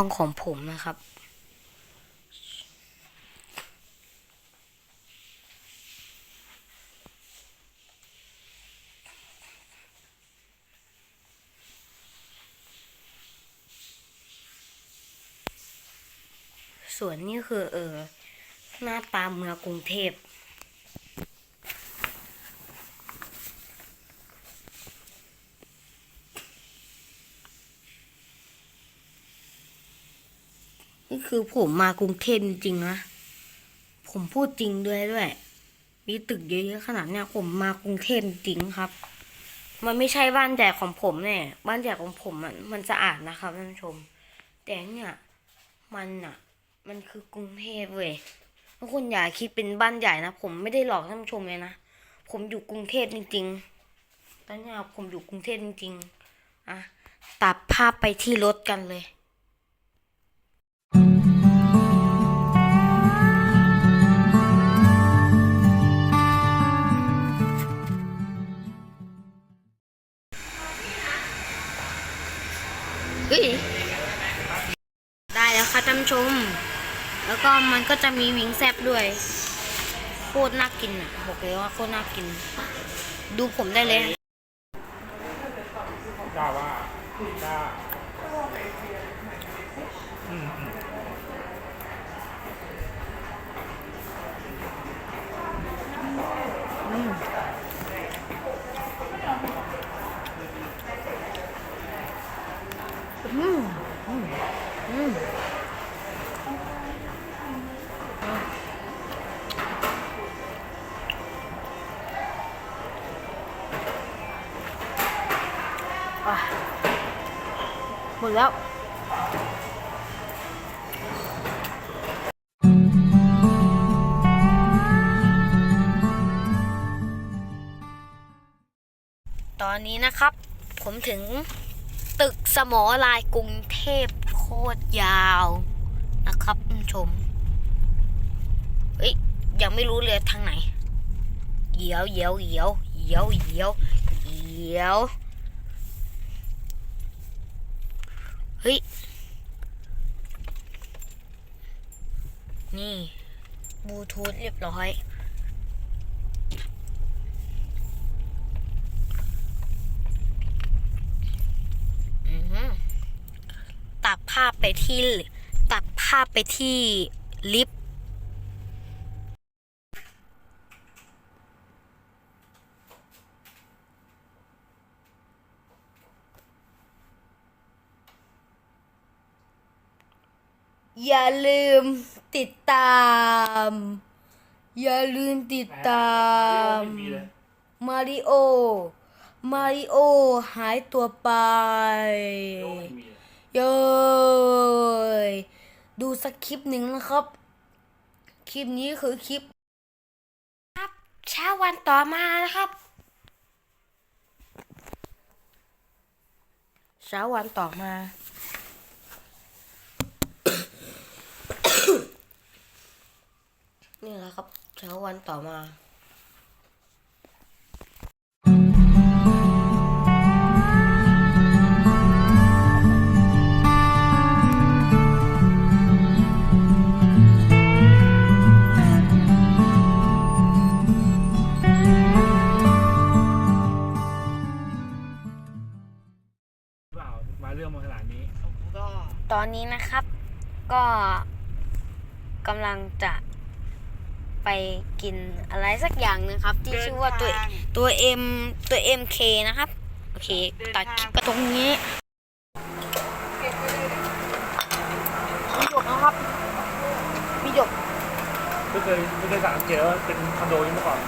ห้องของผมนะครับ ส่วนนี้คือเออหน้าตาเมืองกรุงเทพ นี่คือผมมากรุงเทพจริงๆนะ ผมพูดจริงด้วยด้วย มีตึกเยอะๆขนาดเนี้ยผมมากรุงเทพจริงครับ มันไม่ใช่บ้านใหญ่ของผมแน่บ้านใหญ่ของผมมันมันสะอาดนะครับท่านผู้ชม แต่เนี่ยมันอะมันคือกรุงเทพเว้ยทุกคนอย่าคิดเป็นบ้านใหญ่นะผมไม่ได้หลอกท่านผู้ชมเลยนะผมอยู่กรุงเทพจริงๆตอนนี้ผมอยู่กรุงเทพจริงๆอะตัดภาพไปที่รถกันเลย ชม แล้วก็มันก็จะมีวิงแซบด้วย โคตรน่ากินอะ บอกเลยว่าโคตรน่ากิน ดูผมได้เลยด่าว่าด่า มดแล้วตอนนี้นะครับ ผมถึงตึกสมอลายกรุงเทพโคตรยาวนะครับคุณชมเอ้ย ยังไม่รู้เลยทางไหนเหียวเหียวเหียวเหียวเหียวเหียว เฮ้ย นี่บลูทูธเรียบร้อยอืมตัดภาพไปที่ ตัดภาพไปที่ลิฟ อย่าลืมติดตาม อย่าลืมติดตามไม่มีเลยมาริโอ มาริโอหายตัวไปโยไม่มีเลยเย้ยดูสักคลิปหนึ่งนะครับ คลิปนี้คือคลิป ครับเช้าวันต่อมานะครับเช้าวันต่อมา นี่แหละครับเช้าวันต่อมาเปล่ามาเรื่องมาขนาดนี้ก็ตอนนี้นะครับ ก็กำลังจะ ไปกินอะไรสักอย่างหนึงครับ ที่ชื่อว่าตัวตัว M ตัว MK นะครับ โอเค ตัดคลิปไปตรงนี้มีหยกนะครับ มีหยกไม่เคยไม่เคยสั่งเกียร์ว่าเป็นคอนโดนี้มาก่อน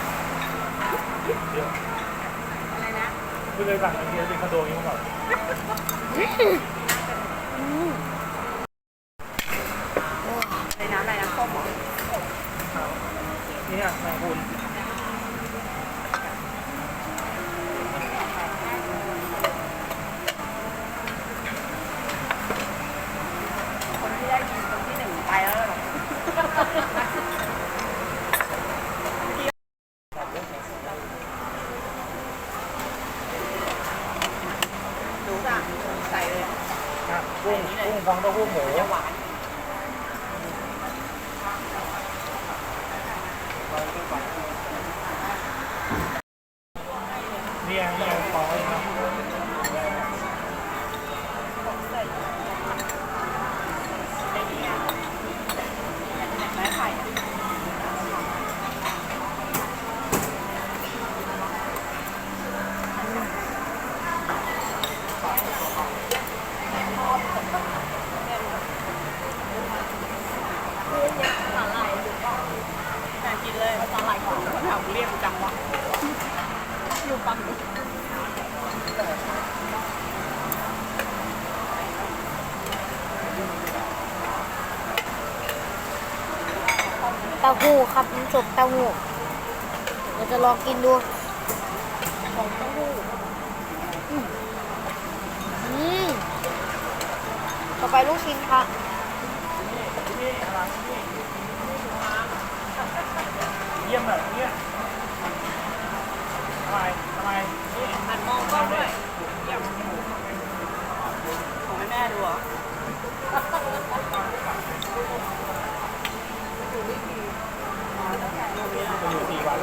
เดี๋ยวอะไรนะไม่เคยสั่งเกียร์เป็นคอนโดนี้มาก่อนากใส่เลย กุ้งกุ้งฟองเต้าหู้หมู จะหวาน ต้าหู้ครับน้ำซุปเต้าหู้เราจะลองกินดูของเต้าหู้อืมอืมต่อไปลูกชิ้นค่ะเยี่ยมแบบเนี้ยทำไมทำไมนี่หันมองกล้องด้วยเยี่ยมของให้แม่ดูเหรอ จะอยู่สี่วัน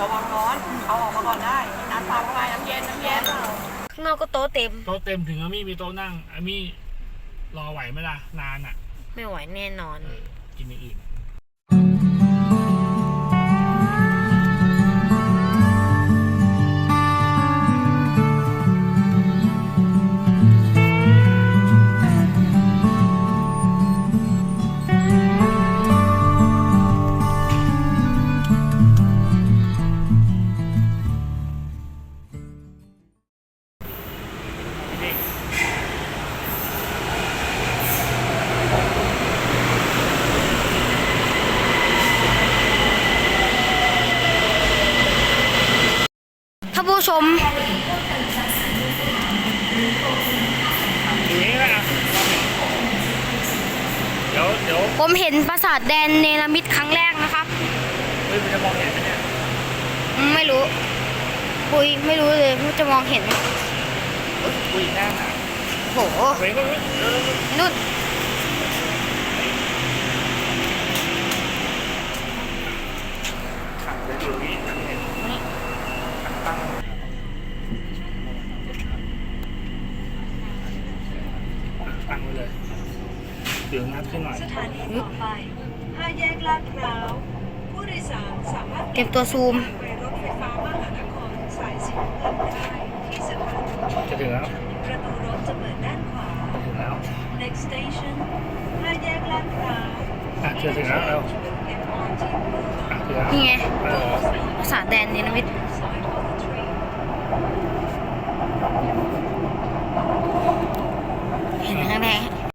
ระวังร้อน เอาออกมาก่อนได้น้ำเปล่าเข้าไปน้ำเย็น น้ำเย็น ข้างนอ กก็โต๊ะเต็ม โต๊ะเต็มถึงอามี่มีโต๊ะนั่งอามี่รอไหวไหมล่ะนานอะ ไม่ไหวแน่นอน เออกินอย่างอื่นนี่ ชม อยู่นี่นะเดี๋ยวเดี๋ยวผมเห็นปราสาทแดนเนรมิตครั้งแรกนะครับ เฮ้ยมันจะมองเห็นไหมเนี่ยอืมไม่รู้ ปุยไม่รู้เลยว่าจะมองเห็นไหมคุยแน่นะโหเฮ้ยก็เฮ้ยเดี๋ยวเดี๋ยวเดี๋ยวนุ่น ขังเดี๋ยวอยู่ตรงนี้ขังเห็นขังตั้งตั้งไว้เลย เดี๋ยวงัดขึ้นหน่อย สถานีต่อไปห้าแยกลาดพร้าวผู้โดยสารสามารถเตรียมตัวซูม ไปรถไฟฟ้ามหานครสายสีน้ำเงินได้ที่สถานีจะถึงแล้ว ประตูรถจะเปิดด้านขวา จะถึงแล้ว next station ห้าแยกลาดพร้าวอะจะถึงแล้วเร็ว MRT อะถึงแล้วนี่ไงเออปราสาทแดนเนรมิต side of the train